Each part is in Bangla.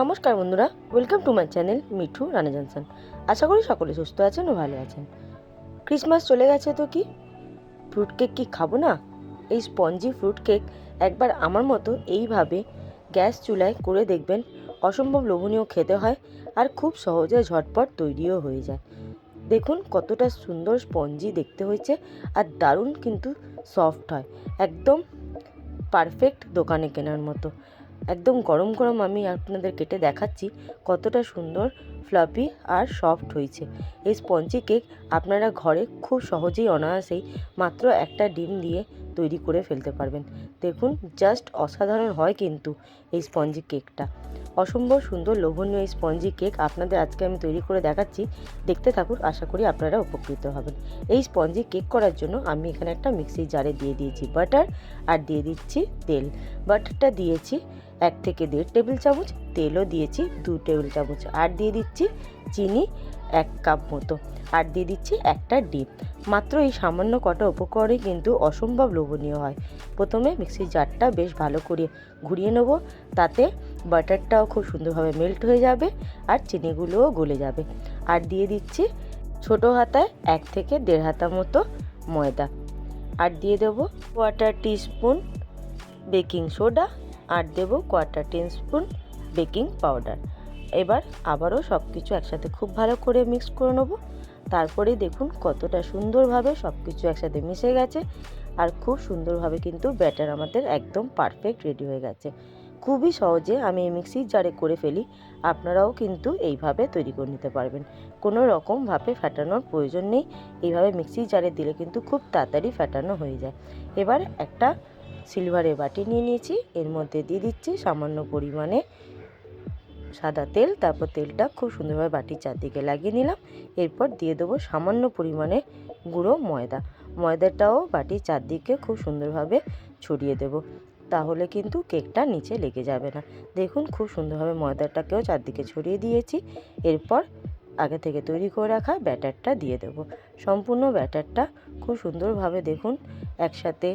নমস্কার বন্ধুরা welcome to my channel Mithu Rana Johnson আশা করি সকলে সুস্থ আছেন ও ভালো আছেন। ক্রিসমাস চলে গেছে তো কি? ফ্রুট কেক কি খাব না? এই স্পঞ্জি ফ্রুট কেক একবার আমার মতো এইভাবে গ্যাস চুলায় করে দেখবেন, অসম্ভব লোভনীয় খেতে হয় আর খুব সহজে ঝটপট তৈরিও হয়ে যায়। দেখুন কতটা সুন্দর স্পঞ্জি দেখতে হয়েছে আর দারুণ কিন্তু সফট হয়। একদম পারফেক্ট দোকানে কেনার মতো। একদম গরম গরম আমি আপনাদের কেটে দেখাচ্ছি কতটা সুন্দর, ফ্লাফি আর সফট হয়েছে। এই স্পঞ্জি কেক আপনারা ঘরে খুব সহজেই অনায়াসেই মাত্র একটা ডিম দিয়ে তৈরি করে ফেলতে পারবেন। দেখুন জাস্ট অসাধারণ হয় কিন্তু এই স্পঞ্জি কেকটা অসম্ভব সুন্দর, লোভনীয় এই স্পঞ্জি কেক আপনাদের আজকে আমি তৈরি করে দেখাচ্ছি। দেখতে থাকুন, আশা করি আপনারা উপকৃত হবেন। এই স্পঞ্জি কেক করার জন্য আমি এখানে একটা মিক্সি জারে দিয়ে দিয়েছি বাটার আর দিয়ে দিচ্ছি তেল। বাটারটা দিয়েছি এক থেকে দেড় টেবিল চামচ, তেলও দিয়েছি দু টেবিল চামচ। আর দিয়ে দিচ্ছি চিনি এক কাপ মতো। আর দিয়ে দিচ্ছি একটা ডিম। মাত্র এই সামান্য কটা উপকরণে কিন্তু অসম্ভব লোভনীয় হয়। প্রথমে মিক্সির জারটা বেশ ভালো করে ঘুরিয়ে নেব। তাতে বাটারটাও খুব সুন্দরভাবে মেল্ট হয়ে যাবে আর চিনিগুলোও গলে যাবে। আর দিয়ে দিচ্ছি ছোট হাতায় এক থেকে দেড় হাতা মতো ময়দা। আর দিয়ে দেবো কোয়ার্টার টিস্পুন বেকিং সোডা আর দেবো কোয়ার্টার টিস্পুন বেকিং পাউডার এবার আবারও সব কিছু একসাথে খুব ভালো করে মিক্স করে নেব। তারপরে দেখুন কতটা সুন্দরভাবে সব কিছু একসাথে মিশে গেছে। আর খুব সুন্দরভাবে কিন্তু ব্যাটার আমাদের একদম পারফেক্ট রেডি হয়ে গেছে। খুবই সহজে আমি এই মিক্সির জারে করে ফেলি। আপনারাও কিন্তু এইভাবে তৈরি করে নিতে পারবেন। কোনো রকম ভাবে ফাটানোর প্রয়োজন নেই। এইভাবে মিক্সির জারে দিলে কিন্তু খুব তাড়াতাড়ি ফাটানো হয়ে যায়। এবার একটা সিলভারের বাটি নিয়ে নিয়েছি। এর মধ্যে দিয়ে দিচ্ছি সামান্য পরিমাণে সাদা তেল, তারপর তেলটা খুব সুন্দরভাবে বাটির চারদিকে লাগিয়ে নিলাম। এরপর দিয়ে দেবো সামান্য পরিমাণে গুঁড়ো ময়দা। ময়দাটাও বাটির চারদিকে খুব সুন্দরভাবে ছড়িয়ে দেবো। তাহলে কিন্তু কেকটা নিচে লেগে যাবে না। দেখুন, খুব সুন্দরভাবে ময়দাটাকেও চারদিকে ছড়িয়ে দিয়েছি। এরপর আগে থেকে তৈরি করে রাখা ব্যাটারটা দিয়ে দেবো। সম্পূর্ণ ব্যাটারটা খুব সুন্দরভাবে দেখুন, একসাথে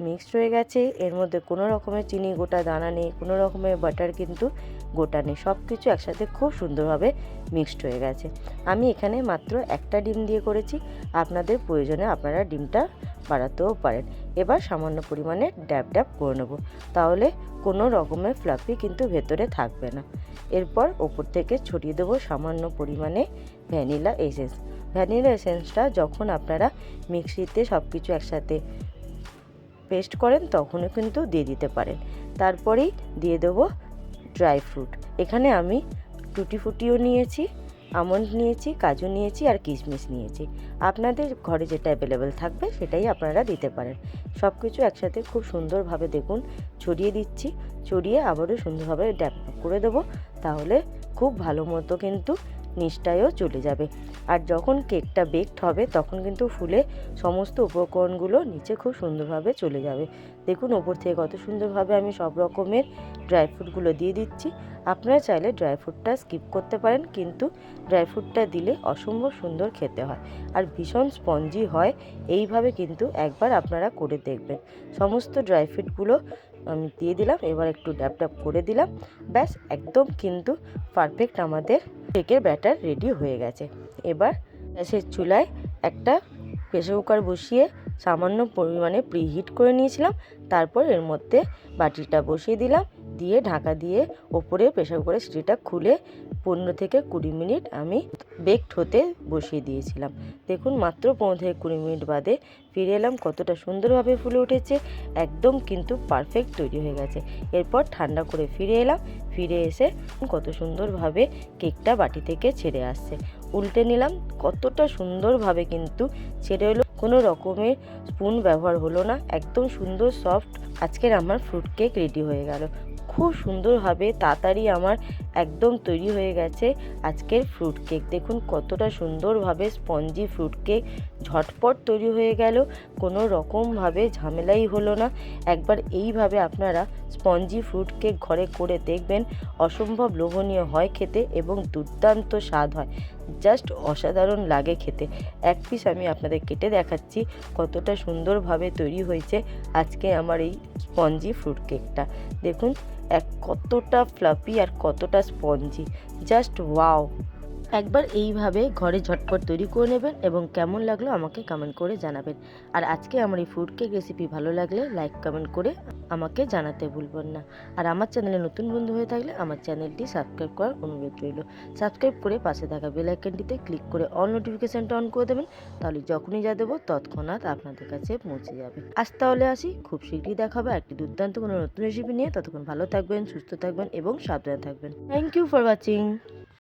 মিক্সড হয়ে গেছে। এর মধ্যে কোনো রকমের চিনি, গোটা দানা নেই, কোনো রকমের বাটার কিন্তু গোটা নেই। সব কিছু একসাথে খুব সুন্দরভাবে মিক্সড হয়ে গেছে। আমি এখানে মাত্র একটা ডিম দিয়ে করেছি। আপনাদের প্রয়োজনে আপনারা ডিমটা বাড়াতেও পারেন। এবার সামান্য পরিমাণে ড্যাব ড্যাব করে নেব। তাহলে কোনো রকমের ফ্লাফি কিন্তু ভেতরে থাকবে না। এরপর ওপর থেকে ছড়িয়ে দেবো সামান্য পরিমাণে ভ্যানিলা এসেন্স। ভ্যানিলা এসেন্সটা যখন আপনারা মিক্সিতে সব কিছু একসাথে পেস্ট করেন, তখনও কিন্তু দিয়ে দিতে পারেন। তারপরেই দিয়ে দেবো ড্রাই ফ্রুট। এখানে আমি টুটি ফুটিও নিয়েছি, আমন্ড নিয়েছি, কাজু নিয়েছি আর কিশমিশ নিয়েছি। আপনাদের ঘরে যেটা অ্যাভেলেবেল থাকবে সেটাই আপনারা দিতে পারেন। সব কিছু একসাথে খুব সুন্দরভাবে দেখুন, ছড়িয়ে দিচ্ছি, ছড়িয়ে আবারও সুন্দরভাবে ড্যাপ করে দেবো, তাহলে খুব ভালো মতো কিন্তু নিচটায়ও চলে যাবে। আর যখন কেকটা বেকড হবে, তখন কিন্তু ফুলে সমস্ত উপকরণগুলো নিচে খুব সুন্দরভাবে চলে যাবে। দেখুন, ওপর থেকে কত সুন্দরভাবে আমি সব রকমের ড্রাই ফ্রুটগুলো দিয়ে দিচ্ছি। আপনারা চাইলে ড্রাই ফ্রুটটা স্কিপ করতে পারেন, কিন্তু ড্রাই ফ্রুটটা দিলে অসম্ভব সুন্দর খেতে হয়। আর ভীষণ স্পঞ্জি হয়, এইভাবে কিন্তু একবার আপনারা করে দেখবেন। সমস্ত ড্রাই ফ্রুটগুলো আমি দিয়ে দিলাম, এবার একটু ড্যাপ ড্যাপ করে দিলাম। ব্যাস, একদম কিন্তু পারফেক্ট আমাদের কেকের ব্যাটার রেডি হয়ে গেছে। এবার গ্যাসের চুলায় একটা প্রেসার কুকার বসিয়ে সামান্য পরিমাণে প্রিহিট করে নিয়েছিলাম। তারপর এর মধ্যে বাটিটা বসিয়ে দিলাম। দিয়ে ঢাকা দিয়ে ওপরে প্রেসার কুকারের সিটিটা খুলে পনেরো থেকে কুড়ি মিনিট আমি বেকড হতে বসিয়ে দিয়েছিলাম। দেখুন, মাত্র পনেরো থেকে কুড়ি মিনিট বাদে ফিরে এলাম, কতটা সুন্দরভাবে ফুলে উঠেছে, একদম কিন্তু পারফেক্ট তৈরি হয়ে গেছে। এরপর ঠান্ডা করে ফিরে এলাম, ফিরে এসে কত সুন্দরভাবে কেকটা বাটি থেকে ছেড়ে আসছে। উল্টে নিলাম, কতটা সুন্দরভাবে কিন্তু ছেড়ে এলো, কোনো রকমের স্পুন ব্যবহার হলো না, একদম সুন্দর সফট আজকের আমার ফ্রুট কেক রেডি হয়ে গেল। খুব সুন্দরভাবে তাড়াতাড়ি আমার একদম তৈরি হয়ে গেছে আজকের ফ্রুট কেক দেখুন কতটা সুন্দরভাবে স্পঞ্জি ফ্রুট কেক ঝটপট তৈরি হয়ে গেল, কোনো রকমভাবে ঝামেলাই হলো না। একবার এইভাবে আপনারা স্পঞ্জি ফ্রুট কেক ঘরে করে দেখবেন, অসম্ভব লোভনীয় হয় খেতে এবং দুর্দান্ত স্বাদ হয়। জাস্ট অসাধারণ লাগে খেতে। এক পিস আমি আপনাদের কেটে দেখাচ্ছি কতটা সুন্দরভাবে তৈরি হয়েছে আজকে আমার এই স্পঞ্জি ফ্রুট কেকটা দেখুন, এক কতটা ফ্লাফি আর কতটা স্পঞ্জি জাস্ট ওয়াও একবার এইভাবে ঘরে ঝটপট তৈরি করে নেবেন এবং কেমন লাগল আমাকে কমেন্ট করে জানাবেন। আর আজকে আমার এই ফ্রুট কেক রেসিপি ভালো লাগলে লাইক কমেন্ট করে আমাকে জানাতে ভুলবেন না। আর আমার চ্যানেলে নতুন বন্ধু হয়ে থাকলে আমার চ্যানেলটি সাবস্ক্রাইব করার অনুরোধ রইল। সাবস্ক্রাইব করে পাশে থাকা বেল আইকনটিতে ক্লিক করে অল নোটিফিকেশানটা অন করে দেবেন, তাহলে যখনই যা দেবো তৎক্ষণাৎ আপনাদের কাছে পৌঁছে যাবে। আজ তাহলে আসি, খুব শীঘ্রই দেখা হবে একটি দুর্দান্ত কোনো নতুন রেসিপি নিয়ে। ততক্ষণ ভালো থাকবেন, সুস্থ থাকবেন এবং সাবধানে থাকবেন। Thank you for watching